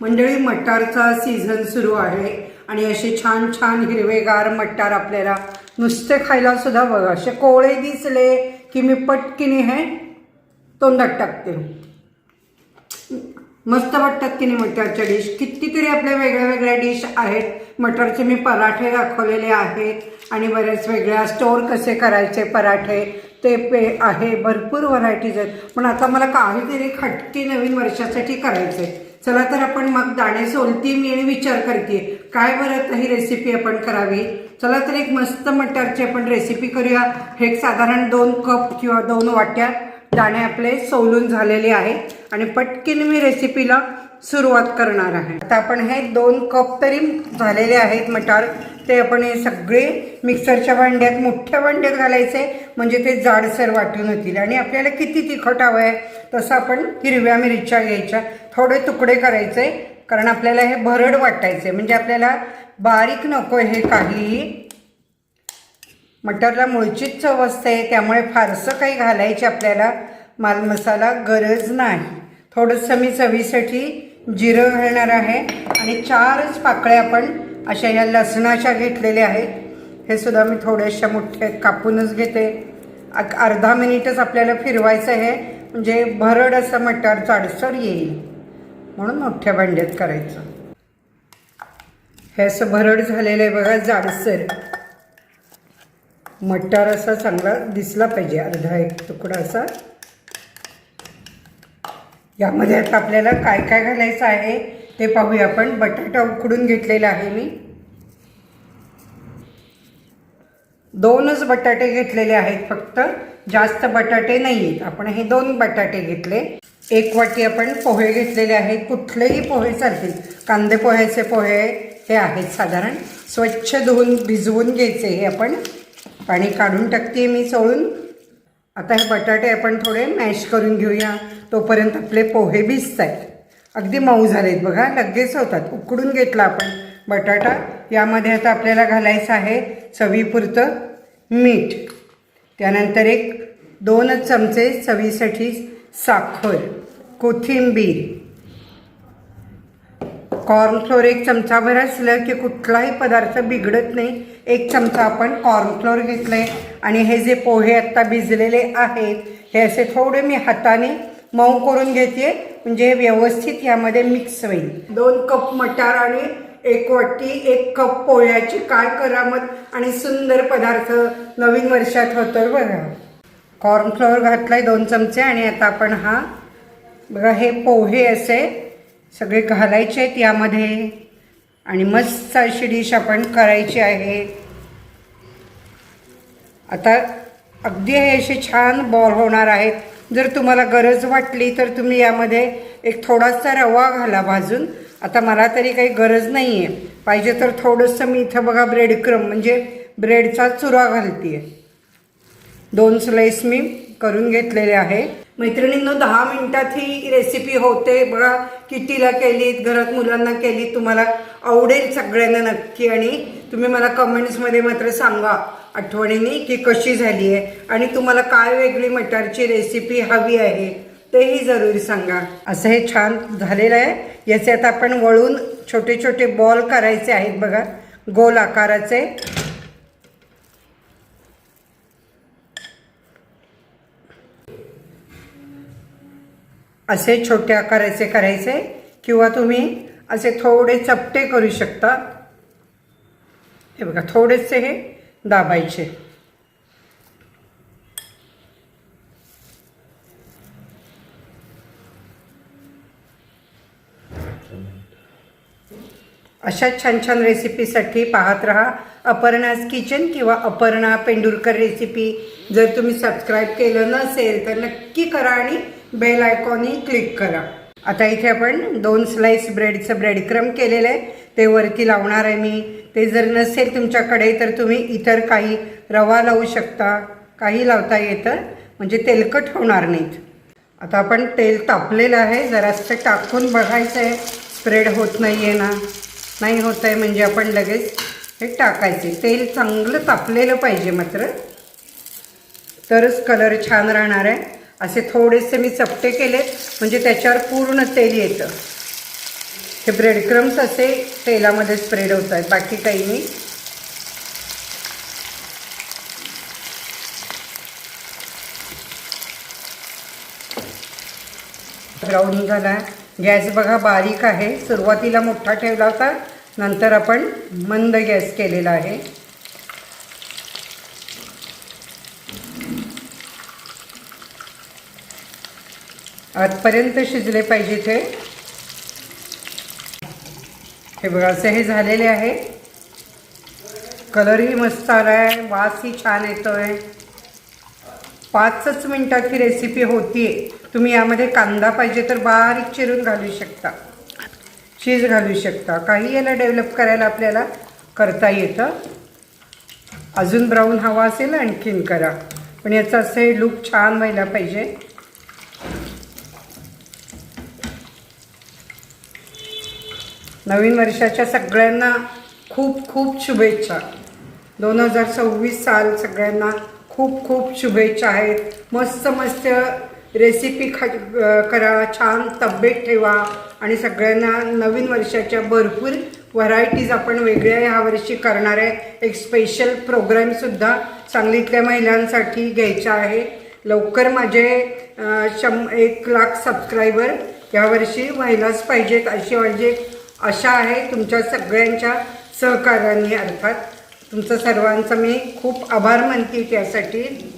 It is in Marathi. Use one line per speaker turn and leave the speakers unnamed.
मंडळी मटारचा सीझन सुरू आहे आणि असे छान छान हिरवेगार मटार आपल्याला नुसते खायला सुद्धा बघा. असे कोळे दिसले की मी पटकीने हे तोंडात टाकते. मस्त वाटतात की नाही मटारच्या डिश कितीतरी आपल्या वेगळ्या वेगळ्या डिश आहेत. मटारचे मी पराठे दाखवलेले आहेत आणि बरेच वेगळ्या स्टोअर कसे करायचे पराठे ते पे आहे. भरपूर व्हरायटीज आहेत. पण आता मला काहीतरी खटकी नवीन वर्षासाठी करायचे चला तर आपण मग दाणे सोलती मी आणि विचार करते. काय बरं तर ही रेसिपी आपण करावी? चला तर एक मस्त मटारची आपण रेसिपी करूया. हे एक साधारण दोन कप किंवा दोन वाट्या दाणे आपले सोलून झालेले आहेत आणि पटकन मी रेसिपीला सुरुवात करणार आहे. आता आपण हे दोन कप तरी झालेले आहेत मटार. ते आपण हे सगळे मिक्सरच्या भांड्यात मोठ्या भांड्यात घालायचे म्हणजे ते जाडसर वाटून होतील. आणि आपल्याला किती तिखट हवं आहे तसं आपण हिरव्या मिरच्या घ्यायच्या. थोडे तुकडे करायचे कारण आपल्याला हे भरड वाटायचे. म्हणजे आपल्याला बारीक नको हे काहीही. मटरला मूळचीच चव असते त्यामुळे फारसं काही घालायची आपल्याला मालमसाला गरज नाही. थोडंसं मी चवीसाठी जिरं घालणार आहे. आणि चारच पाकळ्या आपण अशा या लसणाच्या घेतलेल्या आहेत. हे सुद्धा मी थोड्याशा मोठ्या कापूनच घेते. अर्धा मिनिटच आपल्याला फिरवायचं आहे. म्हणजे भरड असं मटार जाडसर येईल. म्हणून मोठ्या भांड्यात करायचं. हे असं भरड झालेलं आहे बघा जाडसर. मटार असा चांगला दिसला पाहिजे अर्धा एक तुकडा असा. यामध्ये आता आपल्याला काय काय घालायचं आहे? ते पाहूया आपण. बटाटा उकडून घेतलेला आहे मी. दोनच बटाटे घेतलेले आहेत फक्त. जास्त बटाटे नाही आहेत आपण हे दोन बटाटे घेतले. एक वाटी आपण पोहे घेतलेले आहेत. कुठलेही पोहे चालतील. कांदे पोह्याचे पोहे हे आहेत साधारण. स्वच्छ धुवून भिजवून घ्यायचे हे आपण. पाणी काढून टाकते मी चोळून. आता हे बटाटे आपण थोडे मॅश करून घेऊया. तोपर्यंत आपले पोहे भिजत आहेत अगदी मऊ झालेत बघा लगेच होतात. उकडून घेतला आपण बटाटा. यामध्ये आता आपल्याला घालायचं आहे चवीपुरतं मीठ. त्यानंतर एक दोनच चमचे चवीसाठी साखर कोथिंबीर. कॉर्नफ्लोअर एक चमचाभर असलं की कुठलाही पदार्थ बिघडत नाही. एक चमचा आपण कॉर्नफ्लोअर घेतलं आहे आणि हे जे पोहे आत्ता भिजलेले आहेत हे असे थोडे मी हाताने मऊ करून घेते म्हणजे व्यवस्थित यामध्ये मिक्स होईल. दोन कप मटार आणि एक वाटी एक कप पोह्याची काय करामत आणि सुंदर पदार्थ नवीन वर्षात होतोय बघा. कॉर्नफ्लोअर घातलाय दोन चमचे आणि आता आपण हा बघा हे पोहे असे सगळे घालायचे आहेत यामध्ये. आणि मस्त अशी डिश आपण करायची आहे. आता अगदी हे असे छान बॉल होणार आहेत. जर तुम्हाला गरज वाटली तर तुम्ही यामध्ये एक थोडासा रवा घाला भाजून. आता मला तरी काही गरज नाही आहे पाहिजे तर थोडंसं मी इथं बघा ब्रेड क्रम म्हणजे ब्रेडचा चुरा घालते दोन स्लाईस मी करून घेतलेले आहे. मैत्रिणींनो दहा मिनिटात ही रेसिपी होते. बघा किटीला केलीत घरात मुलांना केली तुम्हाला आवडेल सगळ्यांना नक्की. आणि तुम्ही मला कमेंट्समध्ये मात्र सांगा. आठवणीने की कशी झाली आहे आणि तुम्हाला काय वेगळी मटारची रेसिपी हवी आहे तेही जरूर सांगा. असं हे छान झालेलं आहे. याचे आता आपण वळून छोटे छोटे बॉल करायचे आहेत बघा. गोल आकाराचे. असे छोटे आकाराचे करायचे किंवा तुम्ही असे थोडे चपटे करू शकता. हे बघा थोडेसे हे. दाबायचे. अशा छान छान रेसिपीसाठी पाहत राहा. अपर्णाज किचन किंवा अपर्णा पेंडुरकर रेसिपी जर तुम्ही सबस्क्राईब केलं नसेल तर नक्की करा आणि बेल आयकॉनही क्लिक करा. आता इथे आपण दोन स्लाईस ब्रेडचं ब्रेड क्रम केलेलं आहे. ते वरती लावणार आहे मी. ते जर नसेल तुमच्याकडे तर तुम्ही इतर काही रवा लावू शकता. काही लावता येतं म्हणजे तेलकट होणार नाहीत. आता आपण तेल तापलेलं आहे. जरासं टाकून बघायचं आहे स्प्रेड होत नाही आहे ना. नाही होत आहे म्हणजे आपण लगेच हे टाकायचे. तेल चांगलं तापलेलं पाहिजे मात्र. तरच कलर छान राहणार आहे. असे थोडेसे मी चपटे केले म्हणजे त्याच्यावर पूर्ण तेल येतं. हे ब्रेड क्रम्स असे तेलामध्ये स्प्रेड होत आहेत. बाकी काही नाही. ब्राऊन झाला. गॅस बघा बारीक आहे. सुरुवातीला मोठा ठेवला होता. नंतर आपण मंद गॅस केलेला आहे. आजपर्यंत शिजले पाहिजे ते. हे बघा असं हे झालेले आहे. कलरही मस्त आला आहे वासही छान येतो आहे पाचच मिनटाची ही रेसिपी होती तुम्ही यामध्ये कांदा पाहिजे तर बारीक चिरून घालू शकता. चीज घालू शकता. काही याला डेव्हलप करायला आपल्याला करता येतं. अजून ब्राऊन हवा असेल आणखीन करा. पण याचं असं हे लुक छान व्हायला पाहिजे. नवीन वर्षाच्या सगळ्यांना खूप खूप शुभेच्छा. दोन हजार सव्वीस साल सगळ्यांना खूप खूप शुभेच्छा आहेत. मस्त मस्त रेसिपी खा करा छान तब्येत ठेवा. आणि सगळ्यांना नवीन वर्षाच्या भरपूर व्हरायटीज आपण वेगळ्या ह्यावर्षी करणार आहे. एक स्पेशल प्रोग्रामसुद्धा सांगलीतल्या महिलांसाठी घ्यायचा आहे. लवकर माझे शं एक लाख सबस्क्रायबर यावर्षी व्हायलाच पाहिजेत. अशी माझी आशा आहे तुमच्या सगळ्यांच्या सहकार्याने अर्थात. तुमचं सर्वांचं मी खूप आभार मानते त्यासाठी.